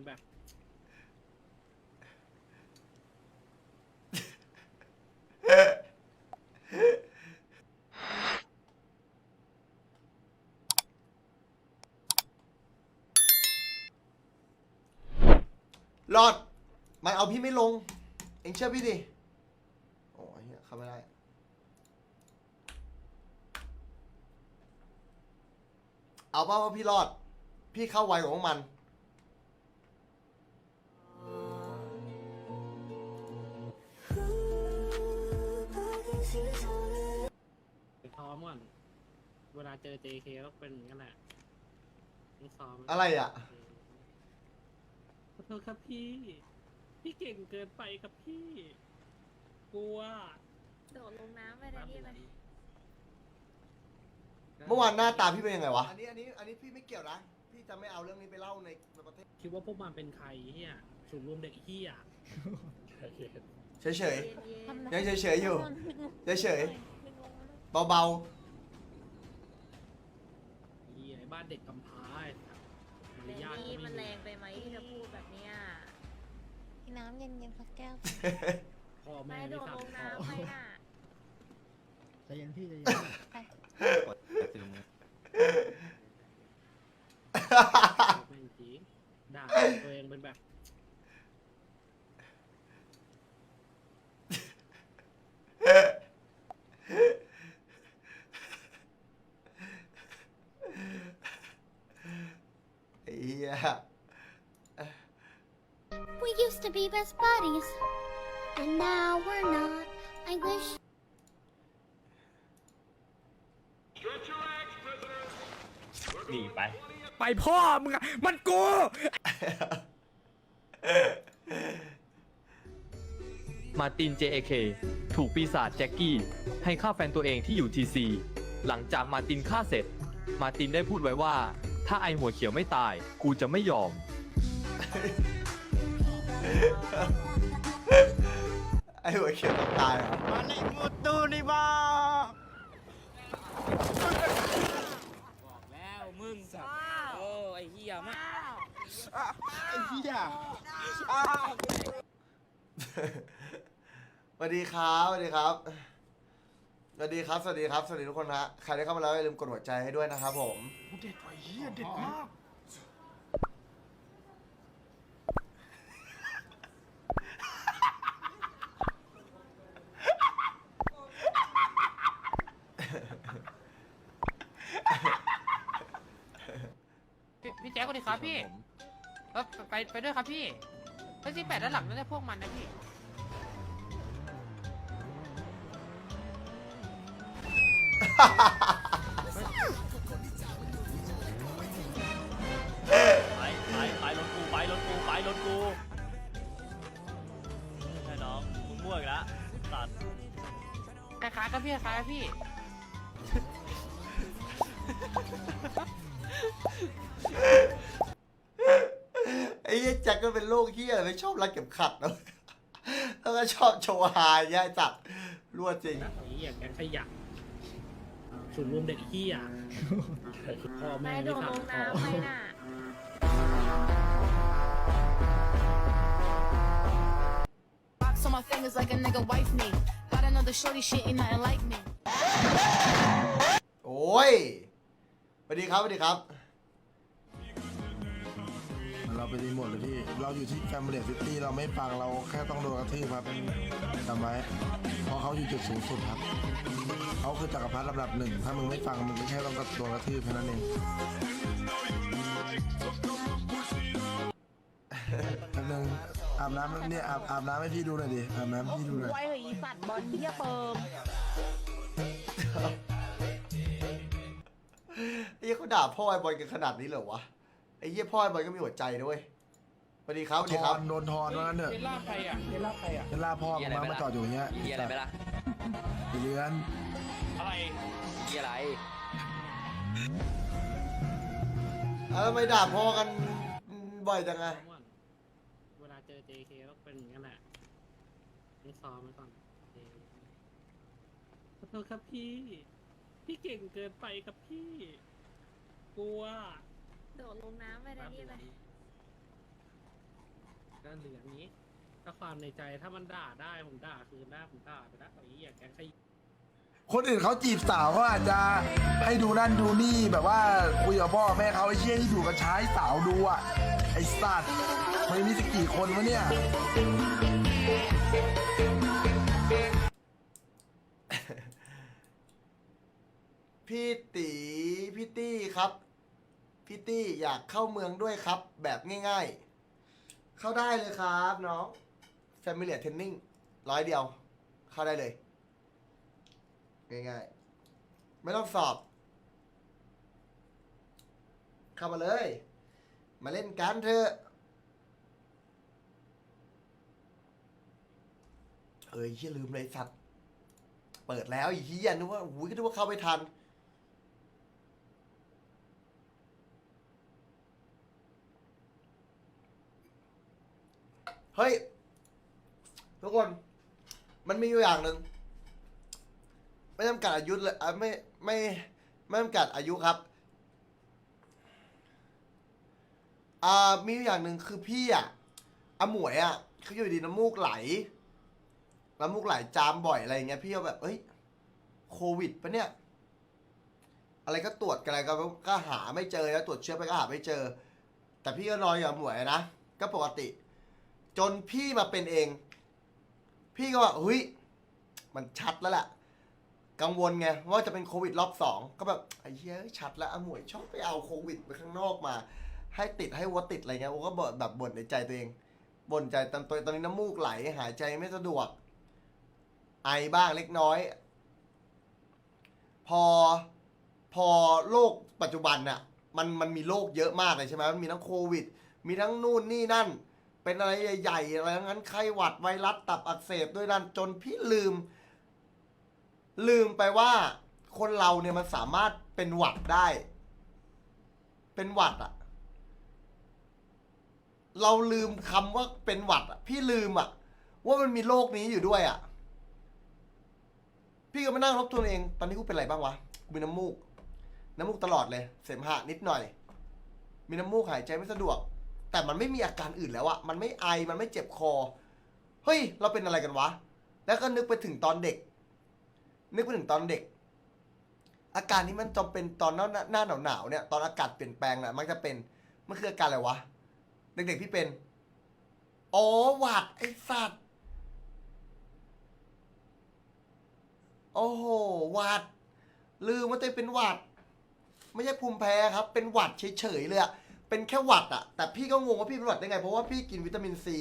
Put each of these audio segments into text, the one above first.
เป็นแบบ รอด มันเอาพี่ไม่ลง เองเชื่อพี่ดิ โอ้ยเหี้ยเข้าไม่ได้ เอาป่าว่าพี่รอด พี่เข้าไวกว่าพวกมัน ซ้อมก่อน เวลาเจอ JK ก็เป็นอย่างนั้นแหละต้องซ้อมอะไรอะ ขอโทษครับพี่ พี่เก่งเกินไปครับพี่ กลัวโดดลงน้ำไปเลยนี่เลยเมื่อวานหน้าตาพี่เป็นยังไงวะ อันนี้อันนี้อันนี้พี่ไม่เกี่ยวนะ พี่จะไม่เอาเรื่องนี้ไปเล่าในประเทศ คิดว่าพวกมันเป็นใครเฮียสูงรวมเด็กเฮีย เฉยเฉยเย็นยังเฉย ๆ อยู่ เฉยเฉยๆๆเบาเฮียไอ้บ้านเด็กกำพร้าไอ้สัสมารแต่ยาทนี่ก็มันไม่แรมีงไปไหมที่จะพูดแบบเนี้ยกินน้ำเย็นๆสักแก้วๆ พ่อไม่แม่โดไม่ดสั่ลงงสอน้ำนไปน่ะใจเย็นพี่ใจเย็นแม่งจริงด่าตัวเองเป็นแบบ ไอ้เหี้ย We used to be best buddies, and now we're not. I wish หนีไป ไปพ่อมึงอะมันกู มาร์ติน JAK ถูกปีศาจแจ็คกี้ ให้ฆ่าแฟนตัวเองที่อยู่ TC หลังจากมาร์ตินฆ่าเสร็จ มาร์ตินได้พูดไว้ว่า ถ้าไอหัวเขียวไม่ตาย กูจะไม่ยอม ไอ้หัวเขียวต้องตายเหรอ มาเล่นมุดตูนี่บ้าแล้วมึงโอ้ไอ้เหี้ยมากไอ้เหี้ยสวัสดีครับสวัสดีครับ สวัสดีครับ สวัสดีครับ สวัสดีทุกคนฮะ ใครได้เข้ามาแล้วอย่าลืมกดหัวใจให้ด้วยนะครับผม เด็ดไอ้เหี้ยเด็ดมาก พี่พี่แจ๊คสวัสดีครับพี่เออไปไปด้วยครับพี่ไปสิแปดด้านหลังนั่นแหละพวกมันนะพี่ ไปไปไปรถกูไปรถกูไปรถกูใช่น้องมึงมั่วอีกแล้วตัดคล้ายๆกับพี่คล้ายๆกับพี่ ไอ้เหี้ยแจ็คก็เป็นโรคเหี้ยไม่ชอบรัดเข็มขัดนะแล้วก็ชอบโชว์ฮาอย่างเงี้ยไอ้จัดรั่วจริง ไอ้เฮียแกงขยะ สูงรวมเด็กเฮียพ่อแม่ไม่โดไม่ดสั่ลงงสอน้ำไปนน่ะ Rocks on my fingers like a nigga wife me. Got another shorty, shit ain't nothing like me. โอ้ยสวัสดีครับสวัสดีครับ เราไปรีโมทเลยพี่ เราอยู่ที่แฟมิลี่ซิตี้เราไม่ฟังเราแค่ต้องโดนกระทืบครับจำไว้เพราะเขาอยู่จุดสูงสุดครับเขาคือจักรพรรดิลำดับหนึ่ง ถ้ามึงไม่ฟังมึงก็แค่ต้องโดนกระทืบแค่นั้นเองแป๊บนึงอาบน้ำเนี่ยอาบอาบน้ำให้พี่ดูหน่อยดิอาบน้ำให้พี่ดูหน่อยไว้เหอะอีสัตว์บอลเหี้ยเปิมไอ้เหี้ยเขาด่าพ่อไอ้บอลกันขนาดนี้เหรอวะ ไอ้เหี้ยพ่อไอ้บอลก็มีหัวใจด้วยสวัสดีครับสวัสทดีคอรับนโดนทอนว่างั้นเถอะเบลล่าใครอะเบลล่าใครอะเป็นล่าพ่อมึงมามาจอดอยู่อย่างเงี้ยเหี้ยอะไรไปล่ะอีเลือนอะไรเหี้ยอะไรแล้วทำไมด่าพ่อกันบ่อยจังอะซ้อมก่อนเวลาเจอ JK ก็เป็นอย่างนั้นแหละต้องซ้อมไว้ก่อนขอโทษครับพี่ พี่เก่งเกินไปครับพี่ กลัว โดดลงน้ำไปเลยนี่เลยก็เหลืองนี้ ถ้าความในใจถ้ามันด่าได้ผมด่าคืนได้ผมด่าไปแล้วไอ้เหี้ยแกงขยะคนอื่นเขาจีบสาวเขาอาจจะให้ดูนั่นดูนี่แบบว่าคุยกับพ่อแม่เขาไอ้เชี่ยที่ดูกับชายสาวดูอะไอ้สัตว์มันมีสักกี่คนวะเนี่ย พี่ตีพี่ตี้ครับ พี่ตี้อยากเข้าเมืองด้วยครับ แบบง่ายๆ เข้าได้เลยครับน้อง Familiar Training ร้อยเดียว เข้าได้เลย ง่ายๆ ไม่ต้องสอบ เข้ามาเลย มาเล่นกันเถอะเอ้ยเฮียลืมเลยสัตว์ เปิดแล้วอีเฮียนึกว่าอุ้ยก็นึกว่าเข้าไม่ทัน เฮ้ย ทุกคน มันมีอยู่อย่างหนึ่งไม่จำกัดอายุเลยอะไม่ไม่ไม่จำกัดอายุครับอ่ามีอยู่อย่างหนึ่งคือพี่อะอาหมวยอะเขาอยู่ดีน้ำมูกไหลน้ำมูกไหลจามบ่อยอะไรเงี้ยพี่ก็แบบเอ้ยโควิดปะเนี่ย อะไรก็ตรวจกันอะไรก็ก็หาไม่เจอแล้วตรวจเชื้อไปก็หาไม่เจอ แต่พี่ก็นอนอย่างหมวยนะก็ปกติ จนพี่มาเป็นเอง พี่ก็ว่าเฮ้ยมันชัดแล้วแหละกังวลไงว่าจะเป็นโควิดรอบสองก็แบบไอ้เหี้ยชัดแล้วอาหมวยชอบไปเอาโควิดไปข้างนอกมา ให้ติดให้วัวติดอะไรเงี้ยโอ้ก็บ่นแบบบ่นในใจตัวเองบ่นใจตอนตัวตอนนี้น้ำมูกไหลหายใจไม่สะดวก ไอบ้างเล็กน้อย พอพอโรคปัจจุบันน่ะ มันมันมีโรคเยอะมากเลยใช่ไหมมันมีทั้งโควิด มีทั้งนู่นนี่นั่น เป็นอะไรใหญ่ๆอะไรงั้นไข้หวัดไวรัสตับอักเสบด้วยนั่นจนพี่ลืม ลืมไปว่า คนเราเนี่ยมันสามารถเป็นหวัดได้ เป็นหวัดอะเราลืมคำว่าเป็นหวัดอะพี่ลืมอะว่ามันมีโรคนี้อยู่ด้วยอะพี่ก็มานั่งทบทวนเอง ตอนนี้กูเป็นอะไรบ้างวะกูมีน้ำมูก น้ำมูกตลอดเลย เสมหะนิดหน่อย มีน้ำมูกหายใจไม่สะดวก แต่มันไม่มีอาการอื่นแล้วอะมันไม่ไอ มันไม่เจ็บคอ เฮ้ย เราเป็นอะไรกันวะ แล้วก็นึกไปถึงตอนเด็ก นึกไปถึงตอนเด็ก อาการนี้มันจำเป็นตอนหน้าหน้าหนาวหนาวๆเนี่ย ตอนอากาศเปลี่ยนแปลงน่ะ มันจะเป็น มันคืออาการอะไรวะ เด็กๆพี่เป็น อ๋อ หวัดไอสัตว์ โอ้โห หวัด ลืมว่าตัวเองเป็นหวัด ไม่ใช่ภูมิแพ้ครับ เป็นหวัดเฉยๆเลยอะ เป็นแค่หวัดอะแต่พี่ก็งงว่าพี่เป็นหวัดได้ไง เพราะว่าพี่กินวิตามินซี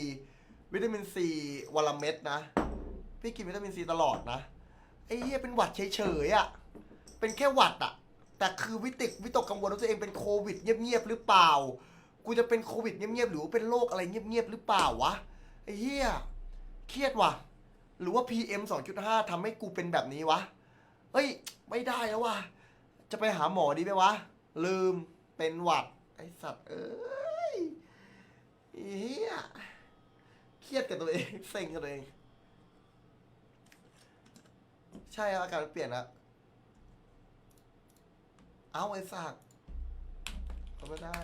วิตามินซีวันละเม็ดนะ พี่กินวิตามินซีตลอดนะไอ้เหี้ยเป็นหวัดเฉยๆอะเป็นแค่หวัดอะแต่คือวิติกวิตกกังวลว่าตัวเองเป็นโควิดเงียบๆหรือเปล่า กูจะเป็นโควิดเงียบๆหรือว่าเป็นโรคอะไรเงียบๆหรือเปล่าวะไอ้เหี้ยเครียดว่ะ หรือว่า PM 2.5ทำให้กูเป็นแบบนี้วะเฮ้ย ไม่ได้แล้วว่ะจะไปหาหมอดีไหมวะ ลืมเป็นหวัด ไอสัตว์เอ้ยเฮียเครียดกับตัวเอง เซ็งกับตัวเอง ใช่อาการเปลี่ยนล้วเอาไอ้สัตว์เขาไม่ได้